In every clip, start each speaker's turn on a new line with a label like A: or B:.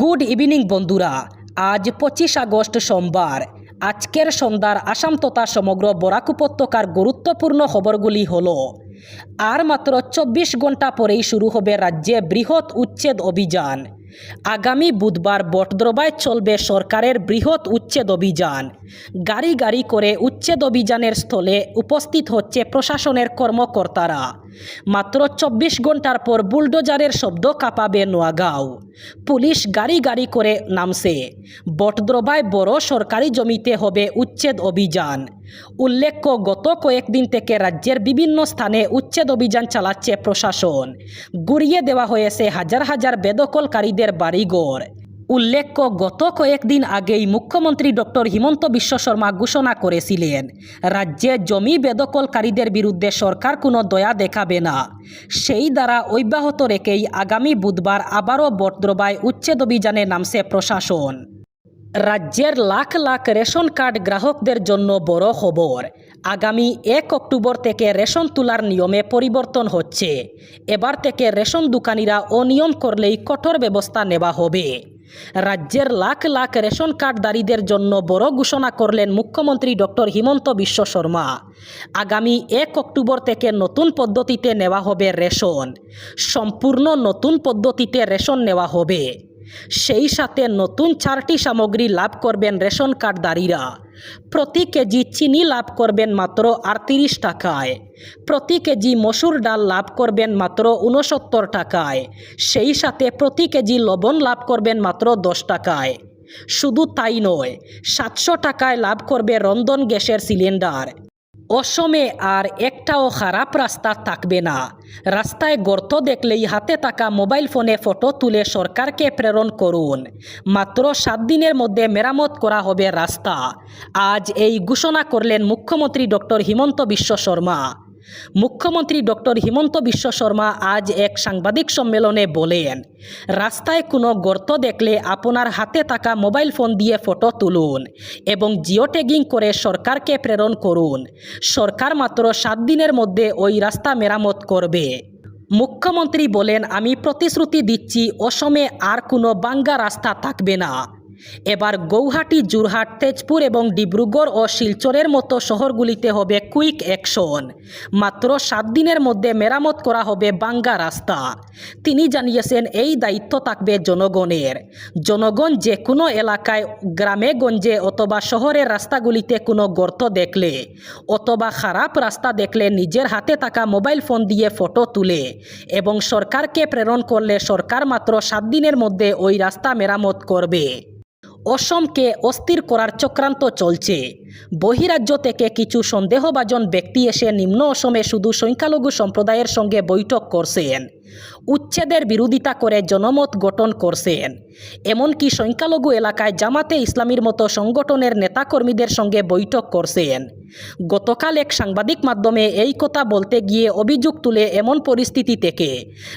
A: Good evening বন্ধুরা। আজ পঁচিশ আগস্ট সোমবার। আজকের সন্ধ্যার আসাম তথা সমগ্র বরাক উপত্যকার গুরুত্বপূর্ণ খবরগুলি হল, আর মাত্র চব্বিশ ঘণ্টা পরেই শুরু হবে রাজ্যে বৃহৎ উচ্ছেদ অভিযান। আগামী বুধবার বটদ্রবায় চলবে সরকারের বৃহৎ উচ্ছেদ অভিযান। গাড়ি গাড়ি করে উচ্ছেদ অভিযানের স্থলে উপস্থিত হচ্ছে প্রশাসনের কর্মকর্তারা। মাত্র চব্বিশ ঘণ্টার পর বুলডোজারের শব্দ কাঁপাবে নোয়াগাঁও। পুলিশ গাড়ি গাড়ি করে নামছে। বটদ্রবায় বড় সরকারি জমিতে হবে উচ্ছেদ অভিযান। উল্লেখ্য, গত কয়েকদিন থেকে রাজ্যের বিভিন্ন স্থানে উচ্ছেদ অভিযান চালাচ্ছে প্রশাসন। গুড়িয়ে দেওয়া হয়েছে হাজার হাজার বেদখলকারীদের বাড়িঘর। উল্লেখ্য, গত কয়েকদিন আগেই মুখ্যমন্ত্রী ডক্টর হিমন্ত বিশ্ব শর্মা ঘোষণা করেছিলেন, রাজ্যে জমি বেদখলকারীদের বিরুদ্ধে সরকার কোনো দয়া দেখাবে না। সেই দ্বারা অব্যাহত রেখেই আগামী বুধবার আবারও বটদ্রবায় উচ্ছেদ অভিযানে নামছে প্রশাসন। রাজ্যের লাখ লাখ রেশন কার্ড গ্রাহকদের জন্য বড় খবর আগামী এক অক্টোবর থেকে রেশন তোলার নিয়মে পরিবর্তন হচ্ছে। এবার থেকে রেশন দোকানিরা অনিয়ম করলেই কঠোর ব্যবস্থা নেওয়া হবে। রাজ্যের লাখ লাখ রেশন কার্ডধারীদের জন্য বড় ঘোষণা করলেন মুখ্যমন্ত্রী ডক্টর হিমন্ত বিশ্ব শর্মা। আগামী এক অক্টোবর থেকে নতুন পদ্ধতিতে নেওয়া হবে রেশন। সম্পূর্ণ নতুন পদ্ধতিতে রেশন নেওয়া হবে। সেই সাথে নতুন চারটি সামগ্রী লাভ করবেন রেশন কার্ডধারীরা। প্রতি কেজি চিনি লাভ করবেন মাত্র আটত্রিশ টাকায়। প্রতি কেজি মসুর ডাল লাভ করবেন মাত্র উনসত্তর টাকায়। সেই সাথে প্রতি কেজি লবণ লাভ করবেন মাত্র দশ টাকায়। শুধু তাই নয়, সাতশো টাকায় লাভ করবে রন্ধন গ্যাসের সিলিন্ডার। অসমে আর একটাও খারাপ রাস্তা থাকবে না। রাস্তায় গর্ত দেখলেই হাতে থাকা মোবাইল ফোনে ফটো তুলে সরকারকে প্রেরণ করুন। মাত্র সাত দিনের মধ্যে মেরামত করা হবে রাস্তা। আজ এই ঘোষণা করলেন মুখ্যমন্ত্রী ডক্টর হিমন্ত বিশ্ব শর্মা। মুখ্যমন্ত্রী ডক্টর হিমন্ত বিশ্ব শর্মা আজ এক সাংবাদিক সম্মেলনে বলেন, রাস্তায় কোনো গর্ত দেখলে আপনার হাতে থাকা মোবাইল ফোন দিয়ে ফটো তুলুন এবং জিও ট্যাগিং করে সরকারকে প্রেরণ করুন। সরকার মাত্র সাত দিনের মধ্যে ওই রাস্তা মেরামত করবে। মুখ্যমন্ত্রী বলেন, আমি প্রতিশ্রুতি দিচ্ছি, অসমে আর কোনো বাঙ্গা রাস্তা থাকবে না। এবার গৌহাটি জোরহাট তেজপুর এবং ডিব্রুগড় ও শিলচরের মতো শহরগুলিতে হবে কুইক অ্যাকশন। মাত্র সাত দিনের মধ্যে মেরামত করা হবে বাঙ্গা রাস্তা। তিনি জানিয়েছেন, এই দায়িত্ব থাকবে জনগণের। জনগণ যে কোনো এলাকায়, গ্রামে, গঞ্জে অথবা শহরের রাস্তাগুলিতে কোনো গর্ত দেখলে অথবা খারাপ রাস্তা দেখলে নিজের হাতে থাকা মোবাইল ফোন দিয়ে ফটো তুলে এবং সরকারকে প্রেরণ করলে সরকার মাত্র সাত দিনের মধ্যে ওই রাস্তা মেরামত করবে। অসমকে অস্থির করার চক্রান্ত চলছে। বহিরাজ্য থেকে কিছু সন্দেহভাজন ব্যক্তি এসে নিম্ন অসমে শুধু সংখ্যালঘু সম্প্রদায়ের সঙ্গে বৈঠক করছেন। উচ্ছেদের বিরোধিতা করে জনমত গঠন করছেন। এমনকি সংখ্যালঘু এলাকায় জামাতে ইসলামীর মতো সংগঠনের নেতাকর্মীদের সঙ্গে বৈঠক করছেন। গতকাল এক সাংবাদিক মাধ্যমে এই কথা বলতে গিয়ে অভিযোগ তুলে এমন পরিস্থিতি থেকে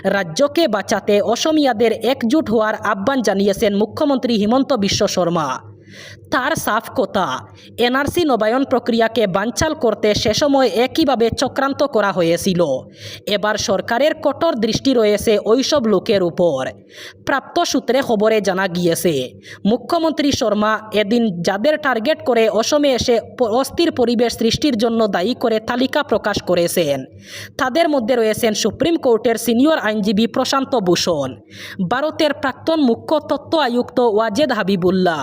A: রাজ্যকে বাঁচাতে অসমিয়াদের একজুট হওয়ার আহ্বান জানিয়েছেন মুখ্যমন্ত্রী হিমন্ত বিশ্ব শর্মা। তার সাফ কথা এনআরসি নবায়ন প্রক্রিয়াকে বানচাল করতে সে সময় একইভাবে চক্রান্ত করা হয়েছিল। এবার সরকারের কঠোর দৃষ্টি রয়েছে ওইসব লোকের উপর। প্রাপ্ত সূত্রে খবরে জানা গিয়েছে, মুখ্যমন্ত্রী শর্মা এদিন যাদের টার্গেট করে অসমে এসে অস্থির পরিবেশ সৃষ্টির জন্য দায়ী করে তালিকা প্রকাশ করেছেন, তাদের মধ্যে রয়েছেন সুপ্রিম কোর্টের সিনিয়র আইনজীবী প্রশান্ত ভূষণ, ভারতের প্রাক্তন মুখ্য তত্ত্ব আয়ুক্ত ওয়াজেদ হাবিবুল্লাহ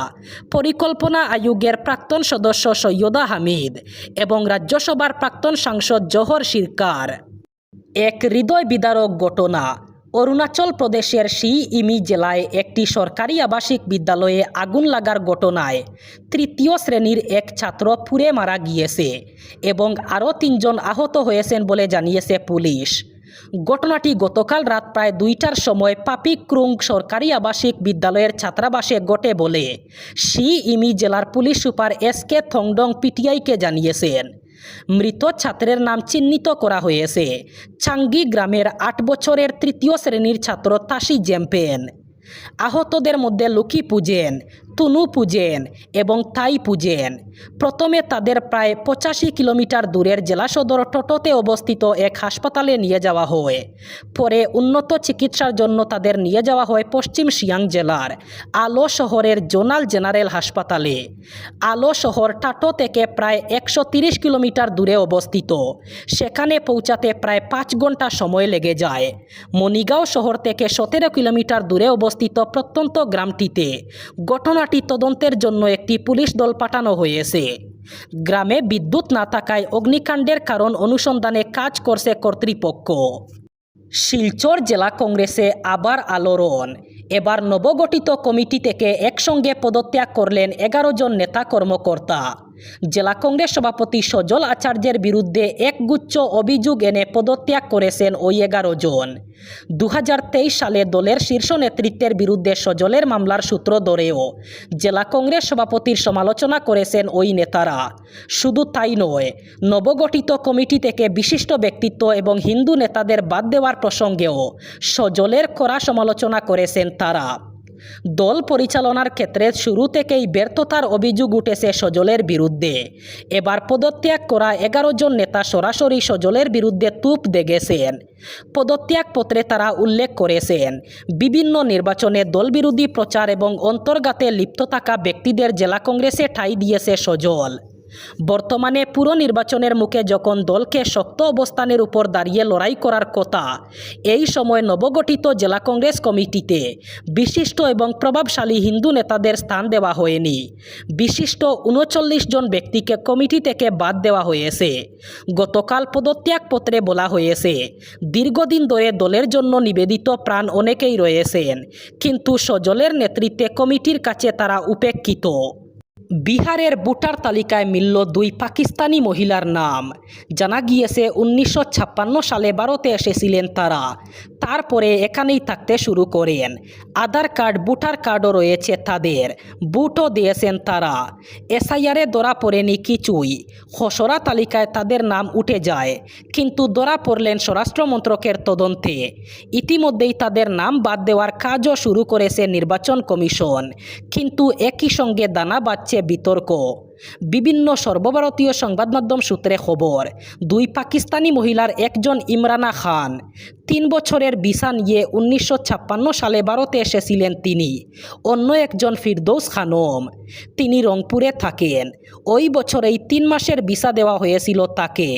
A: পরিকল্পনা আয়োগের প্রাক্তন সদস্য সৈয়দা হামিদ এবং রাজ্যসভার প্রাক্তন সাংসদ জহর শিরকার। এক হৃদয় বিদারক ঘটনা। অরুণাচল প্রদেশের সি ইমি জেলায় একটি সরকারি আবাসিক বিদ্যালয়ে আগুন লাগার ঘটনায় তৃতীয় শ্রেণির এক ছাত্র পুড়ে মারা গিয়েছে এবং আরও তিনজন আহত হয়েছেন বলে জানিয়েছে পুলিশ। ঘটনাটি গতকাল রাত প্রায় দুইটার সময় পাপি ক্রুং সরকারি আবাসিক বিদ্যালয়ের ছাত্রাবাসে ঘটে বলে। সি ইমি জেলার police super S K Thongdong পিটিআইকে জানিয়েছেন। মৃত ছাত্রের নাম চিহ্নিত করা হয়েছে। চাঙ্গি গ্রামের আট বছরের তৃতীয় শ্রেণির ছাত্র তাসি জেম্পেন। আহতদের মধ্যে লুকি পুজেন তুনু পূজেন এবং তাই পূজেন। প্রথমে তাদের প্রায় পঁচাশি কিলোমিটার দূরের জেলা সদর টোটোতে অবস্থিত এক হাসপাতালে নিয়ে যাওয়া হয়। পরে উন্নত চিকিৎসার জন্য তাদের নিয়ে যাওয়া হয় পশ্চিম সিয়াং জেলার আলো শহরের জোনাল জেনারেল হাসপাতালে। আলো শহর টাটো থেকে প্রায় একশো কিলোমিটার দূরে অবস্থিত। সেখানে পৌঁছাতে প্রায় পাঁচ ঘণ্টা সময় লেগে যায়। মনিগাঁও শহর থেকে সতেরো কিলোমিটার দূরে অবস্থিত প্রত্যন্ত গ্রামটিতে। ঘটনাটি তদন্তের জন্য একটি পুলিশ দল পাঠানো হয়েছে। গ্রামে বিদ্যুৎ না থাকায় অগ্নিকাণ্ডের কারণ অনুসন্ধানে কাজ করছে কর্তৃপক্ষ। শিলচর জেলা কংগ্রেসে আবার আলোড়ন। এবার নবগঠিত কমিটি থেকে একসঙ্গে পদত্যাগ করলেন এগারো জন নেতা কর্মকর্তা। জেলা কংগ্রেস সভাপতি সজল আচার্যের বিরুদ্ধে একগুচ্ছ অভিযোগ এনে পদত্যাগ করেছেন ওই এগারো জন। দু হাজার তেইশ সালে দলের শীর্ষ নেতৃত্বের বিরুদ্ধে সজলের মামলার সূত্র ধরেও জেলা কংগ্রেস সভাপতির সমালোচনা করেছেন ওই নেতারা। শুধু তাই নয়, নবগঠিত কমিটি থেকে বিশিষ্ট ব্যক্তিত্ব এবং হিন্দু নেতাদের বাদ দেওয়ার প্রসঙ্গেও সজলের কড়া সমালোচনা করেছেন তারা। দল পরিচালনার ক্ষেত্রে শুরু থেকেই ব্যর্থতার অভিযোগ উঠেছে সজলের বিরুদ্ধে। এবার পদত্যাগ করা এগারো জন নেতা সরাসরি সজলের বিরুদ্ধে তুপ দেগেছেন। পদত্যাগপত্রে তারা উল্লেখ করেছেন, বিভিন্ন নির্বাচনে দলবিরোধী প্রচার এবং অন্তর্গাতে লিপ্ত থাকা ব্যক্তিদের জেলা কংগ্রেসে ঠাঁই দিয়েছে সজল। বর্তমানে পুরো নির্বাচনের মুখে যখন দলকে শক্ত অবস্থানের উপর দাঁড়িয়ে লড়াই করার কথা, এই সময় নবগঠিত জেলা কংগ্রেস কমিটিতে বিশিষ্ট এবং প্রভাবশালী হিন্দু নেতাদের স্থান দেওয়া হয়নি। বিশিষ্ট উনচল্লিশ জন ব্যক্তিকে কমিটি থেকে বাদ দেওয়া হয়েছে। গতকাল পদত্যাগপত্রে বলা হয়েছে, দীর্ঘদিন ধরে দলের জন্য নিবেদিত প্রাণ অনেকেই রয়েছেন, কিন্তু সজলের নেতৃত্বে কমিটির কাছে তারা উপেক্ষিত। বিহারের ভোটার তালিকায় মিলল দুই পাকিস্তানি মহিলার নাম। জানা গিয়েছে, উনিশশো ছাপ্পান্ন সালে ভারতে এসেছিলেন তারা। তারপরে এখানেই থাকতে শুরু করেন। আধার কার্ড, ভোটার কার্ডও রয়েছে তাদের। বুটও দিয়েছেন তারা। এসআইআরে ধরা পড়েনি কিছুই। খসড়া তালিকায় তাদের নাম উঠে যায়, কিন্তু ধরা পড়লেন স্বরাষ্ট্র মন্ত্রকের তদন্তে। ইতিমধ্যেই তাদের নাম বাদ দেওয়ার কাজও শুরু করেছে নির্বাচন কমিশন। কিন্তু একই সঙ্গে দানা বাজছে বিতর্ক। বিভিন্ন সর্বভারতীয় সংবাদ মাধ্যম সূত্রে খবর, দুই পাকিস্তানি মহিলার একজন ইমরানা খান, তিন বছরের ভিসা নিয়ে উনিশশো ছাপ্পান্ন সালে ভারতে এসেছিলেন তিনি, অন্য একজন ফিরদৌস খানম। তিনি রংপুরে থাকেন। ওই বছরেই তিন মাসের ভিসা দেওয়া হয়েছিল তাকে।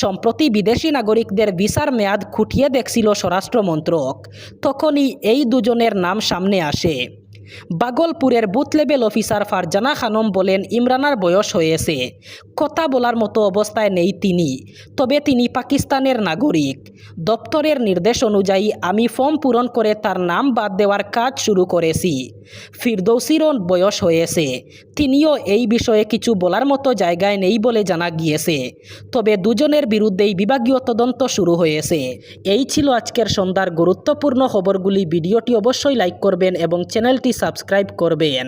A: সম্প্রতি বিদেশি নাগরিকদের ভিসার মেয়াদ খুঁটিয়ে দেখছিল স্বরাষ্ট্র মন্ত্রক তখনই এই দুজনের নাম সামনে আসে। বাগলপুরের booth level officer Farzana Khanam বলেন, ইমরানার বয়স হয়েছে। কথা বলার মতো অবস্থায় নেই তিনি, তবে তিনি পাকিস্তানের নাগরিক। দপ্তরের নির্দেশ অনুযায়ী আমি ফর্ম পূরণ করে তার নাম বাদ দেওয়ার কাজ শুরু করেছি। ফিরদৌসিরও বয়স হয়েছে। তিনিও এই বিষয়ে কিছু বলার মতো জায়গায় নেই বলে জানা গিয়েছে। তবে দুজনের বিরুদ্ধেই বিভাগীয় তদন্ত শুরু হয়েছে। এই ছিল আজকের সন্ধ্যার গুরুত্বপূর্ণ খবরগুলি। ভিডিওটি অবশ্যই লাইক করবেন এবং চ্যানেলটি সাবস্ক্রাইব করবেন।